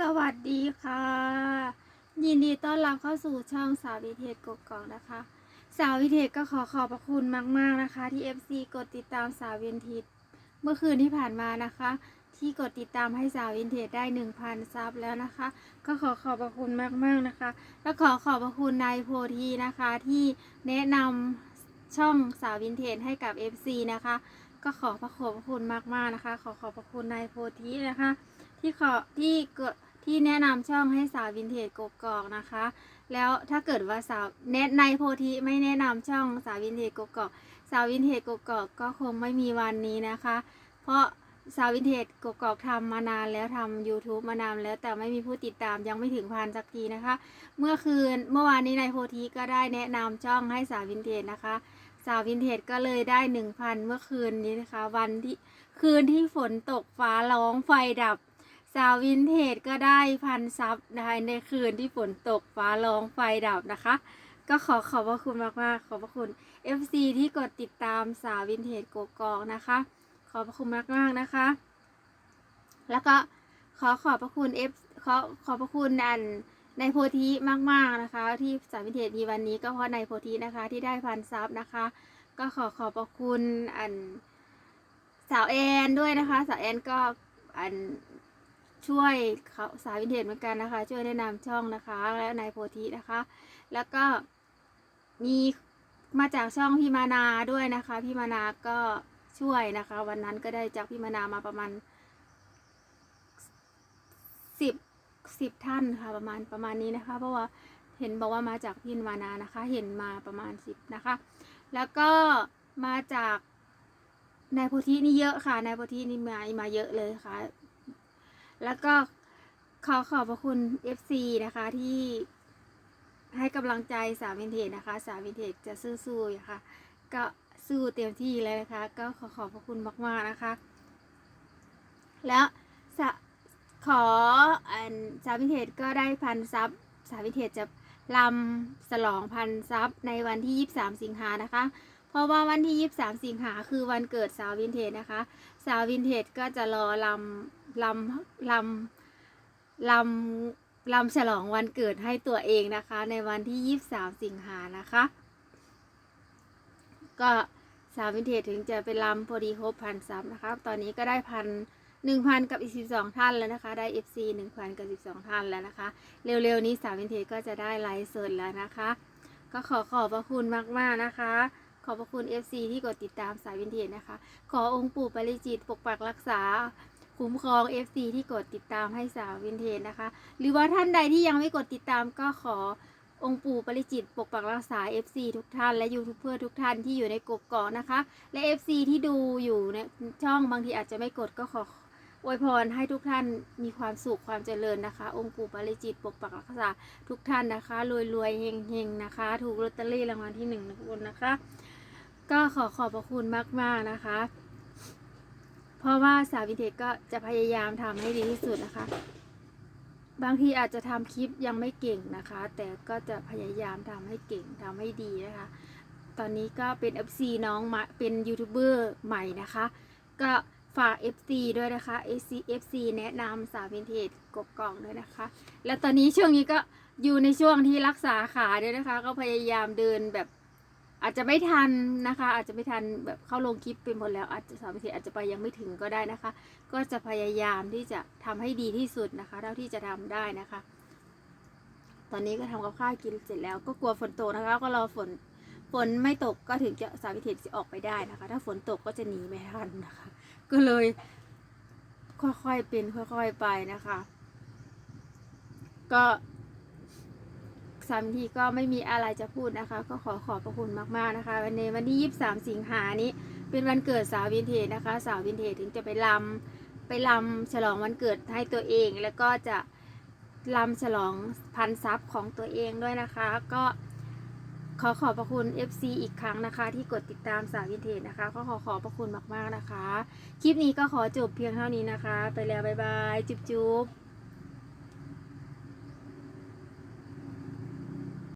สวัสดีค่ะ ยินดีต้อนรับเข้าสู่ช่องสาววิเทศกกอกนะคะ สาววิเทศก็ขอขอบพระคุณมาก ๆนะคะ ที่ FC กดติดตามสาววินเทจเมื่อคืนที่ผ่านมานะคะ ที่กดติดตามให้สาววินเทจได้ 1,000 ซับแล้วนะคะ ก็ขอขอบพระคุณมากๆนะคะ และขอขอบพระคุณนายโพธีนะคะ ที่แนะนำช่องสาววินเทจให้กับ FC นะคะ ก็ขอพระขอบพระคุณมากๆนะคะ ขอขอบพระคุณนายโพธีนะคะ ที่ขอที่เกิดที่แนะนำช่องให้สาววินเทจกกอกนะคะ แล้วถ้าเกิดว่าสาวแนะในโพธิไม่แนะนำช่องสาววินเทจกกอกสาววินเทจกกอกก็คงไม่มีวันนี้นะคะ เพราะสาววินเทจกกอกทำมานานแล้วทำ YouTube มานานแล้วแต่ไม่มีผู้ติดตามยังไม่ถึงพันสักทีนะคะ เมื่อคืนเมื่อวานนี้นายโพธิก็ได้แนะนำช่องให้สาววินเทจนะคะ สาววินเทจก็เลยได้หนึ่งพันเมื่อคืนนี้นะคะ วันที่คืนที่ฝนตกฟ้าร้องไฟดับ สาววินเทจก็ได้พันซับนะคะในคืนที่ฝนตกฟ้าร้องไฟดับนะคะ ก็ขอขอบพระคุณมากๆ ขอบพระคุณ FC ที่กดติดตามสาววินเทจกกอกนะคะ ขอบพระคุณมากๆนะคะ แล้วก็ขอขอบพระคุณ F ขอขอบพระคุณอันในโพธิมากๆนะคะ ที่สาววินเทจมีวันนี้ก็เพราะในโพธินะคะที่ได้พันซับนะคะ ก็ขอขอบพระคุณอันสาวแอนด้วยนะคะ สาวแอนก็อัน ช่วยเขาสายวินเทจเหมือนกันนะคะ ช่วยแนะนำช่องนะคะ และนายโพธินะคะ แล้วก็มีมาจากช่องพี่มานาด้วยนะคะ พี่มานาก็ช่วยนะคะ วันนั้นก็ได้จากพี่มานามาประมาณสิบสิบท่านค่ะประมาณประมาณนี้นะคะ เพราะว่าเห็นบอกว่ามาจากพี่มานานะคะ เห็นมาประมาณสิบนะคะ แล้วก็มาจากนายโพธินี่เยอะค่ะนายโพธินี่มามาเยอะเลยค่ะ แล้วก็ขอขอบพระคุณ FC นะคะที่ให้กำลังใจสาววินเทจนะคะสาววินเทจจะสู้ๆอยู่ค่ะก็สู้เต็มที่เลยนะคะ ก็ขอขอบพระคุณมากๆนะคะ แล้วขออันสาววินเทจก็ได้พันซับสาววินเทจจะลำฉลองพันซับในวันที่ 23 สิงหานะคะ เพราะว่าวันที่ 23 สิงหาคือวันเกิดสาววินเทจนะคะ สาววินเทจก็จะรอลำลำลำลำลำฉลองวันเกิดให้ตัวเองนะคะ ในวันที่ 23 สิงหานะคะ ก็สาววินเทจถึงจะเป็นลำพอดีครบพันซับนะคะ ตอนนี้ก็ได้พันหนึ่งพันกับอีกสิบสองท่านแล้วนะคะ ได้ FC หนึ่งพันกับสิบสองท่านแล้วนะคะ เร็วๆนี้สาววินเทจก็จะได้ไลฟ์สดแล้วนะคะ ก็ขอขอบพระคุณมากๆนะคะ ขอบพระคุณ FC ที่กดติดตามสายวินเทจนะคะ ขอองค์ปู่ปริจิตปกปักรักษา คุ้มครอง FC ที่กดติดตามให้สาววินเทจนะคะ หรือว่าท่านใดที่ยังไม่กดติดตามก็ขอองค์ปู่ปริจิตปกปักรักษา FC ทุกท่านและยูทูบเบอร์ทุกท่านที่อยู่ในกกกาะนะคะ และ FC ที่ดูอยู่ในช่องบางทีอาจจะไม่กดก็ขออวยพรให้ทุกท่านมีความสุขความเจริญนะคะ องค์ปู่ปาริจิตปกปักรักษาทุกท่านนะคะรวยรวยเฮงเฮงนะคะ ถูกลอตเตอรี่รางวัลที่หนึ่งทุกคนนะคะ ก็ขอขอบพระคุณมาก ๆ นะคะ เพราะว่าสาววินเทจก็จะพยายามทำให้ดีที่สุดนะคะ บางทีอาจจะทำคลิปยังไม่เก่งนะคะ แต่ก็จะพยายามทำให้เก่งทำให้ดีนะคะ ตอนนี้ก็เป็น FC น้องมาเป็นยูทูบเบอร์ใหม่นะคะ ก็ฝาก FC ด้วยนะคะ FC FC แนะนำสาววินเทจกบกล่องด้วยนะคะ แล้วตอนนี้ช่วงนี้ก็อยู่ในช่วงที่รักษาขาด้วยนะคะ ก็พยายามเดินแบบ อาจจะไม่ทันนะคะ อาจจะไม่ทันแบบเข้าลงคลิปไปหมดแล้วอาจจะสามสิอาจจะไปยังไม่ถึงก็ได้นะคะ ก็จะพยายามที่จะทำให้ดีที่สุดนะคะ เท่าที่จะทำได้นะคะ ตอนนี้ก็ทำกับข้าวกินเสร็จแล้ว ก็กลัวฝนตกนะคะ ก็รอฝนฝนไม่ตกก็ถึงจะสาวิเทศจะออกไปได้นะคะ ถ้าฝนตกก็จะหนีไม่ทันนะคะ ก็เลย ค่อยๆเป็นค่อย ๆไปนะคะ ก็ สามทีก็ไม่มีอะไรจะพูดนะคะ ก็ขอขอบพระคุณมากๆนะคะวันนี้วันที่23สิงหานี้ เป็นวันเกิดสาววินเทจนะคะ สาววินเทจถึงจะไปลำไปลำฉลองวันเกิดให้ตัวเอง แล้วก็จะลำฉลองพันซับของตัวเองด้วยนะคะ ก็ขอขอบพระคุณ FC อีกครั้งนะคะ ที่กดติดตามสาววินเทจนะคะ ก็ขอขอบพระคุณมากๆนะคะ คลิปนี้ก็ขอจบเพียงเท่านี้นะคะ ไปแล้วบ๊ายบาย จุ๊บๆ